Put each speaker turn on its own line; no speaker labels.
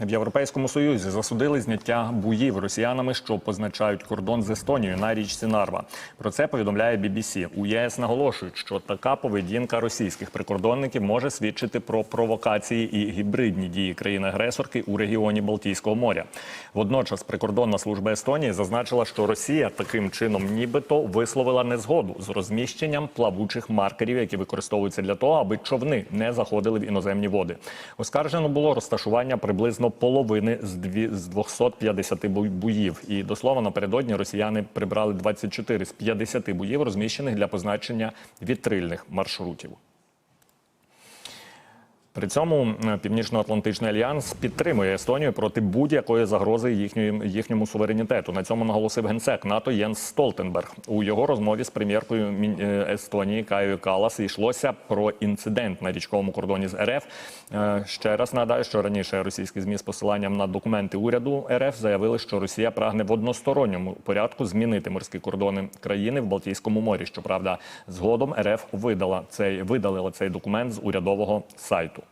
В Європейському Союзі засудили зняття буїв росіянами, що позначають кордон з Естонією на річці Нарва. Про це повідомляє BBC. У ЄС наголошують, що така поведінка російських прикордонників може свідчити про провокації і гібридні дії країни-агресорки у регіоні Балтійського моря. Водночас прикордонна служба Естонії зазначила, що Росія таким чином нібито висловила незгоду з розміщенням плавучих маркерів, які використовуються для того, аби човни не заходили в іноземні води. Оскаржено було розташування приблизно половини з дві з 250 бу- буїв. І до слова напередодні росіяни прибрали 24 з 50 буїв, розміщених для позначення вітрильних маршрутів. При цьому Північно-Атлантичний альянс підтримує Естонію проти будь-якої загрози їхньої, їхньому суверенітету. На цьому наголосив генсек НАТО Єнс Столтенберг. У його розмові з прем'єркою е, Естонії Каєю Калас йшлося про інцидент на річковому кордоні з РФ. Е, Ще раз нагадаю, що раніше російські змі з посиланням на документи уряду РФ заявили, що Росія прагне в односторонньому порядку змінити морські кордони країни в Балтійському морі. Щоправда, згодом РФ видала цей видалила цей документ з урядового сайту.